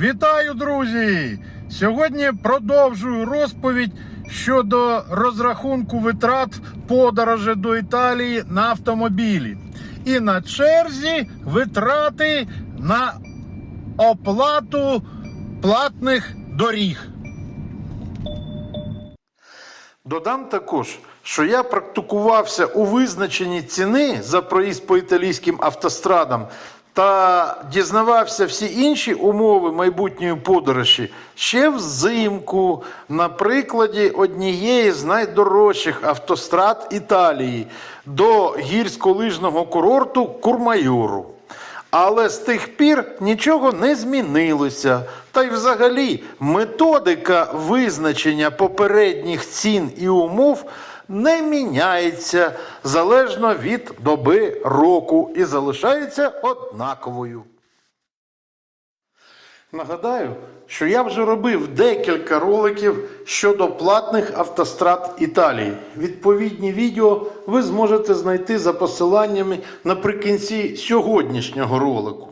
Вітаю, друзі! Сьогодні продовжую розповідь щодо розрахунку витрат подорожі до Італії на автомобілі. І на черзі витрати на оплату платних доріг. Додам також, що я практикувався у визначенні ціни за проїзд по італійським автострадам та дізнавався всі інші умови майбутньої подорожі ще взимку на прикладі однієї з найдорожчих автострад Італії до гірськолижного курорту Курмайору. Але з тих пір нічого не змінилося. Та й взагалі методика визначення попередніх цін і умов не міняється залежно від доби року і залишається однаковою. Нагадаю, що я вже робив декілька роликів щодо платних автострад Італії. Відповідні відео ви зможете знайти за посиланнями наприкінці сьогоднішнього ролику.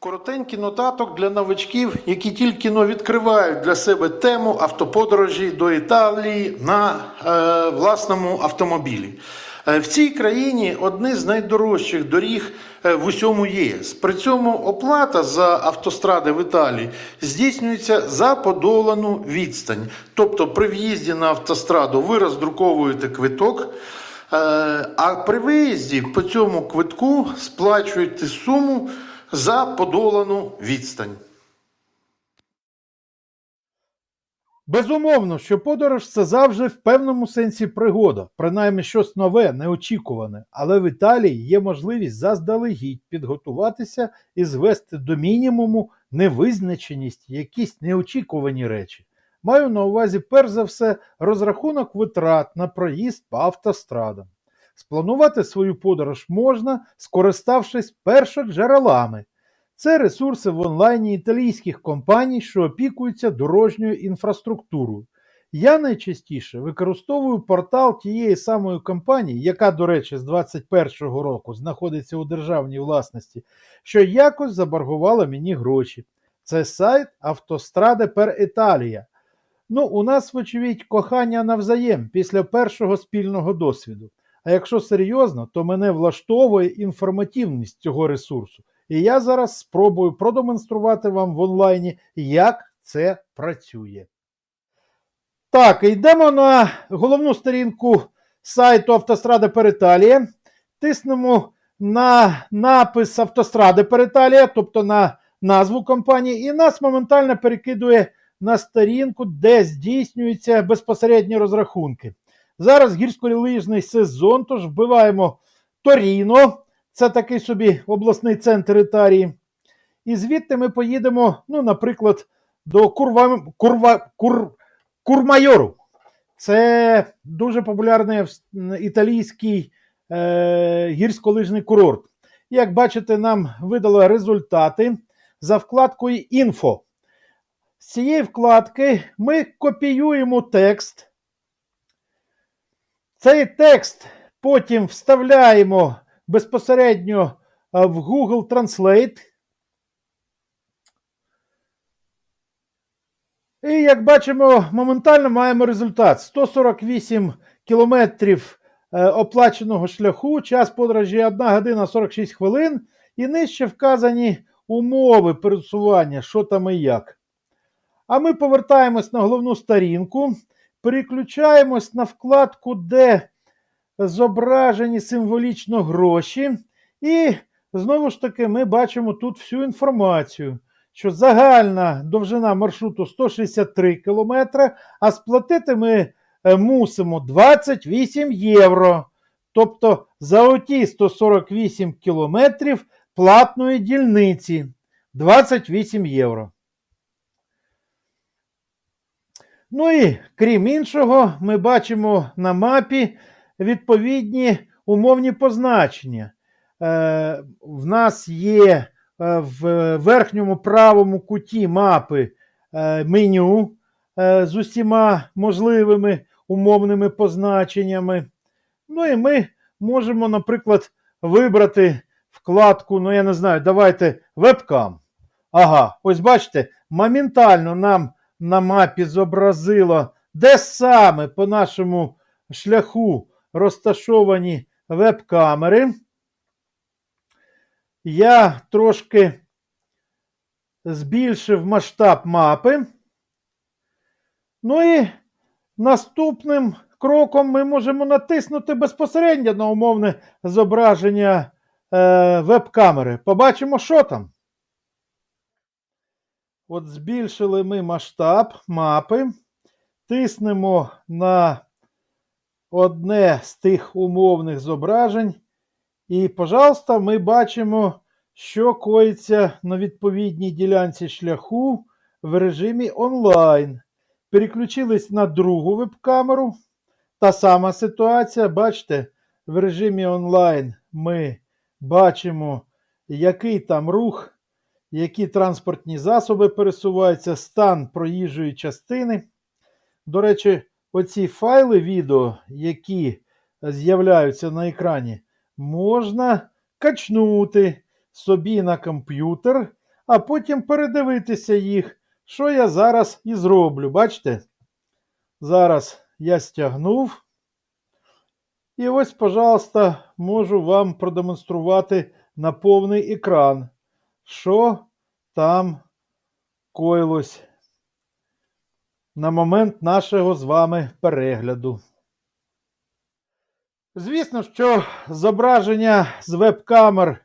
Коротенький нотаток для новачків, які тільки но відкривають для себе тему автоподорожі до Італії на е, власному автомобілі. Е, В цій країні одні з найдорожчих доріг е, в усьому ЄС. При цьому оплата за автостради в Італії здійснюється за подолану відстань. Тобто при в'їзді на автостраду ви роздруковуєте квиток, е, а при виїзді по цьому квитку сплачуєте суму за подолану відстань. Безумовно, що подорож це завжди в певному сенсі пригода, принаймні щось нове, неочікуване. Але в Італії є можливість заздалегідь підготуватися і звести до мінімуму невизначеність, якісь неочікувані речі. Маю на увазі, перш за все, розрахунок витрат на проїзд по автострадам. Спланувати свою подорож можна, скориставшись першоджерелами. Це ресурси в онлайні італійських компаній, що опікуються дорожньою інфраструктурою. Я найчастіше використовую портал тієї самої компанії, яка, до речі, з 2021 року знаходиться у державній власності, що якось заборгувала мені гроші. Це сайт Автостраде пер Італія. Ну, у нас, вочевидь, кохання навзаєм після першого спільного досвіду. А якщо серйозно, то мене влаштовує інформативність цього ресурсу. І я зараз спробую продемонструвати вам в онлайні, як це працює. Так, йдемо на головну сторінку сайту per Italia. Тиснемо на напис Автостради Italia, тобто на назву компанії, і нас моментально перекидує на сторінку, де здійснюються безпосередні розрахунки. Зараз гірськолижний сезон, тож вбиваємо Торіно. Це такий собі обласний центр Італії. І звідти ми поїдемо, ну, наприклад, до Курва, Курва, Кур, Курмайору. Це дуже популярний італійський е, гірськолижний курорт. Як бачите, нам видали результати за вкладкою Інфо. З цієї вкладки ми копіюємо текст. Цей текст потім вставляємо безпосередньо в Google Translate. І як бачимо, моментально маємо результат: 148 кілометрів е, оплаченого шляху, час подорожі 1 година 46 хвилин, і нижче вказані умови пересування, що там і як. А ми повертаємось на головну сторінку, переключаємось на вкладку, де зображені символічно гроші. І знову ж таки ми бачимо тут всю інформацію, що загальна довжина маршруту 163 км, а сплатити ми е, мусимо 28 євро. Тобто за оті 148 кілометрів платної дільниці 28 євро. Ну і крім іншого, ми бачимо на мапі відповідні умовні позначення. Е, в нас є е, в верхньому правому куті мапи е, меню з усіма можливими умовними позначеннями. Ну і ми можемо, наприклад, вибрати вкладку, ну я не знаю, давайте вебкам. Ага, ось бачите, моментально нам на мапі зобразило, де саме по нашому шляху розташовані веб-камери. Я трошки збільшив масштаб мапи. Ну і наступним кроком ми можемо натиснути безпосередньо на умовне зображення е, веб-камери. Побачимо, що там. От збільшили ми масштаб мапи, тиснемо на одне з тих умовних зображень. І, пожалуйста, ми бачимо, що коїться на відповідній ділянці шляху в режимі онлайн. Переключились на другу веб-камеру. Та сама ситуація, бачите, в режимі онлайн ми бачимо, який там рух, які транспортні засоби пересуваються, стан проїжджої частини. До речі, оці файли відео, які з'являються на екрані, можна качнути собі на комп'ютер, а потім передивитися їх, що я зараз і зроблю. Бачите? Зараз я стягнув. І ось, пожалуйста, можу вам продемонструвати на повний екран, що там коїлось на момент нашого з вами перегляду. Звісно, що зображення з веб-камер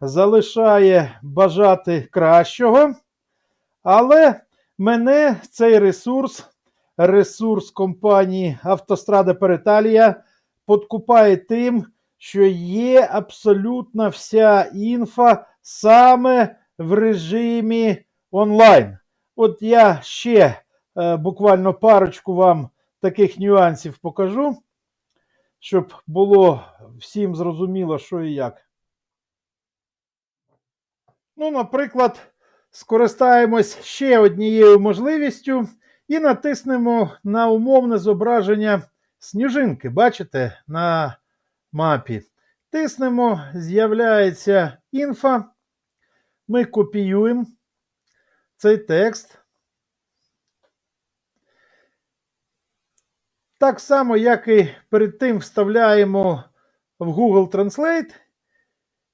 залишає бажати кращого, але мене цей ресурс, ресурс компанії Автострада Переталія, подкупає тим, що є абсолютно вся інфа саме в режимі онлайн. От я ще е, буквально парочку вам таких нюансів покажу, щоб було всім зрозуміло, що і як. Ну, наприклад, скористаємось ще однією можливістю і натиснемо на умовне зображення сніжинки. Бачите, на мапі. Тиснемо, з'являється інфа. Ми копіюємо цей текст. Так само, як і перед тим вставляємо в Google Translate.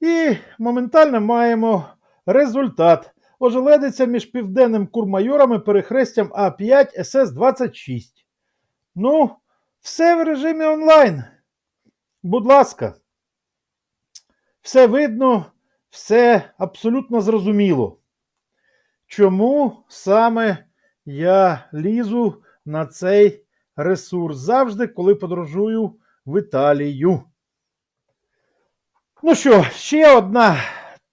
І моментально маємо результат. Ожеледиться між південним Курмайором і перехрестям А5 СС-26. Ну, все в режимі онлайн. Будь ласка. Все видно, все абсолютно зрозуміло. Чому саме я лізу на цей ресурс завжди, коли подорожую в Італію? Ну що, ще одна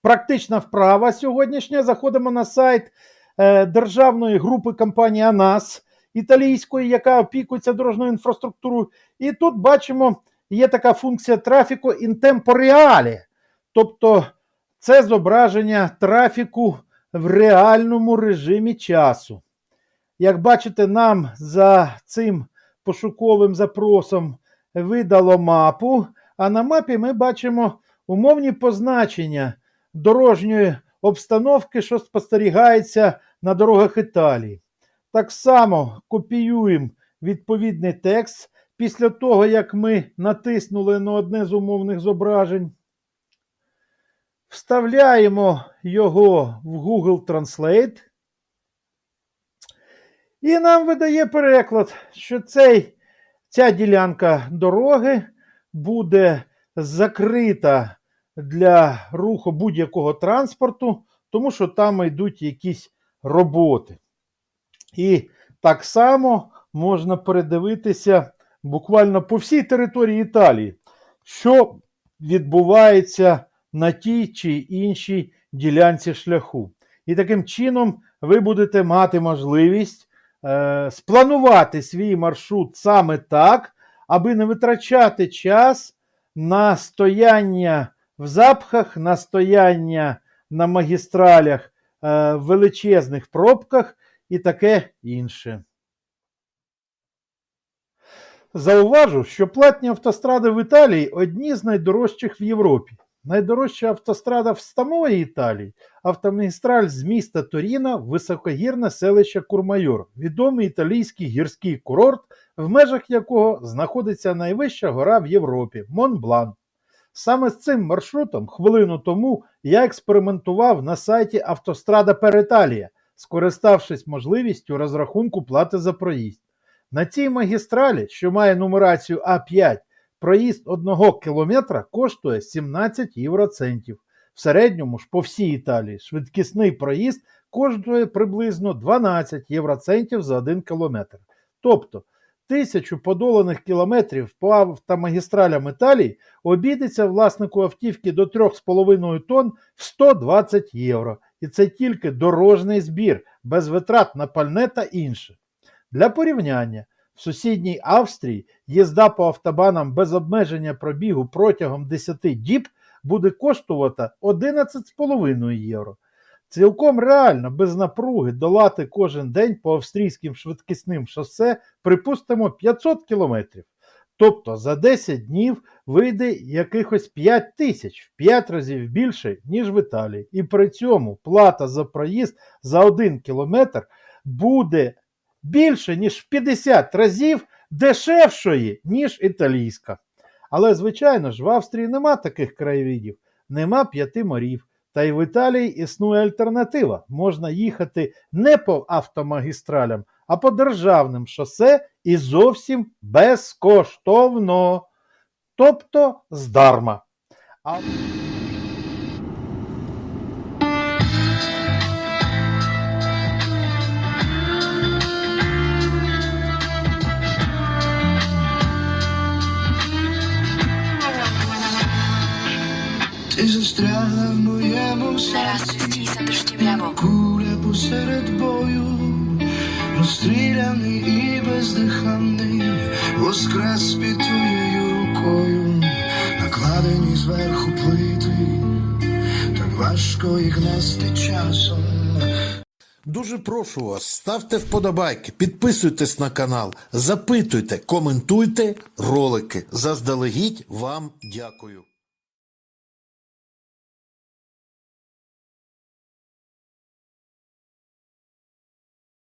практична вправа сьогоднішня. Заходимо на сайт е, державної групи компанії АНАС італійської, яка опікується дорожньою інфраструктурою. І тут бачимо, є така функція трафіку tempo. Тобто це зображення трафіку в реальному режимі часу. Як бачите, нам за цим пошуковим запросом видало мапу, а на мапі ми бачимо умовні позначення дорожньої обстановки, що спостерігається на дорогах Італії. Так само копіюємо відповідний текст після того, як ми натиснули на одне з умовних зображень. Вставляємо його в Google Translate. І нам видає переклад, що цей, ця ділянка дороги буде закрита для руху будь-якого транспорту, тому що там йдуть якісь роботи. І так само можна передивитися буквально по всій території Італії, що відбувається на тій чи іншій ділянці шляху. І таким чином ви будете мати можливість е, спланувати свій маршрут саме так, аби не витрачати час на стояння в запхах, на стояння на магістралях е, в величезних пробках і таке інше. Зауважу, що платні автостради в Італії одні з найдорожчих в Європі. найдорожча автострада в самої Італії автомагістраль з міста Торіна високогірне селище Курмайор, відомий італійський гірський курорт, в межах якого знаходиться найвища гора в Європі Монблан. Саме з цим маршрутом хвилину тому я експериментував на сайті Автострада Italia, скориставшись можливістю розрахунку плати за проїзд. На цій магістралі, що має нумерацію А5, проїзд одного кілометра коштує 17 євроцентів. В середньому ж по всій Італії швидкісний проїзд коштує приблизно 12 євроцентів за один кілометр. Тобто тисячу подоланих кілометрів по автомагістралям Італії обійдеться власнику автівки до 3,5 тонн в 120 євро. І це тільки дорожній збір, без витрат на пальне та інше. Для порівняння, в сусідній Австрії їзда по автобанам без обмеження пробігу протягом 10 діб буде коштувати 11,5 євро. Цілком реально без напруги долати кожен день по австрійським швидкісним шосе, припустимо, 500 кілометрів. Тобто за 10 днів вийде якихось 5 тисяч, в 5 разів більше, ніж в Італії. І при цьому плата за проїзд за 1 кілометр буде більше, ніж в 50 разів дешевшої, ніж італійська. Але, звичайно ж, в Австрії нема таких краєвидів, нема п'яти морів. Та й в Італії існує альтернатива. Можна їхати не по автомагістралям, а по державним шосе і зовсім безкоштовно. Тобто здарма. А... посеред бою, розстріляний і бездиханий, воскрес під твоєю рукою, накладені зверху плити, так важко їх нести часом. Дуже прошу вас, ставте вподобайки, підписуйтесь на канал, запитуйте, коментуйте ролики. Заздалегідь вам дякую.